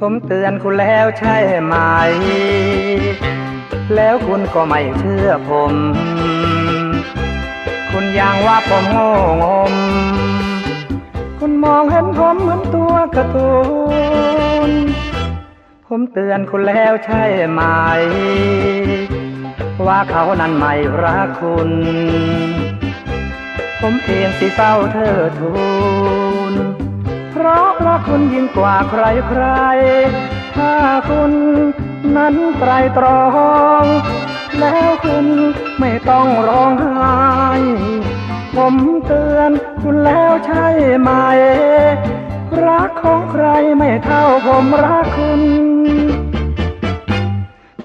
ผมเตือนคุณแล้วใช่ไหม แล้วคุณก็ไม่เชื่อผม คุณยังว่าผมโง่งม คุณมองเห็นผมเหมือนตัวกร์ตูน ผมเตือนคุณแล้วใช่ไหม ว่าเขานั้นไม่รักคุณ ผมเองสิเฝ้าเธอทูล เพราะคุณยิ่งกว่าใครใคร ถ้าคุณนั้นไตรตรอง แล้วคุณไม่ต้องร้องไห้ผมเตือนคุณแล้วใช่ไหม รักของใครไม่เท่าผมรักคุณ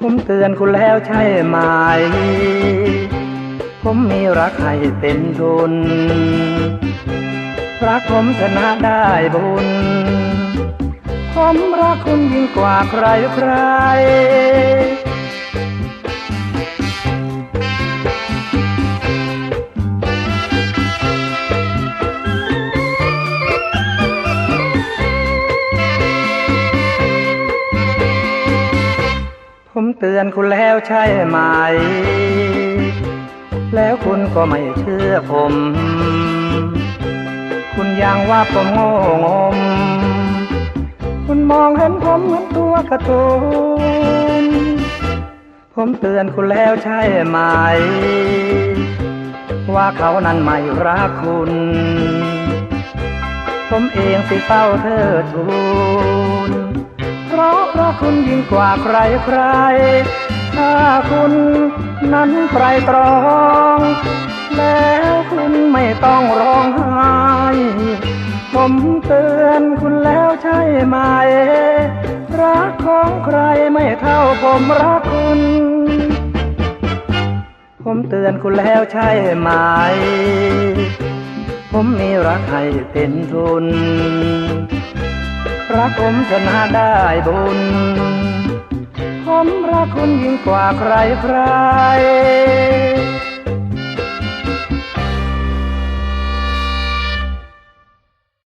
ผมเตือนคุณแล้วใช่ไหม ผมมีรักให้เป็นทุน รักผมชนะได้บุญ ผมรักคุณยิ่งกว่าใครใครผมเตือนคุณแล้วใช่ไหม แล้วคุณก็ไม่เชื่อผม คุณยังว่าผมโง่งม คุณมองเห็นผมเหมือนตัวกร์ตูน ผมเตือนคุณแล้วใช่ไหม ว่าเขานั้นไม่รักคุณ ผมเองสิเฝ้าเธอทูลเพราะเพรักคุณยิ่งกว่าใครใครถ้าคุณนั้นไตรตรอง แล้วคุณไม่ต้องร้องไห้ ผมเตือนคุณแล้วใช่ไหม รักของใครไม่เท่าผมรักคุณ ผมเตือนคุณแล้วใช่ไหม ผมมีรักให้เป็นทุน รักผมชนะได้บุญ ผมรักคุณยิ่งกว่าใครใคร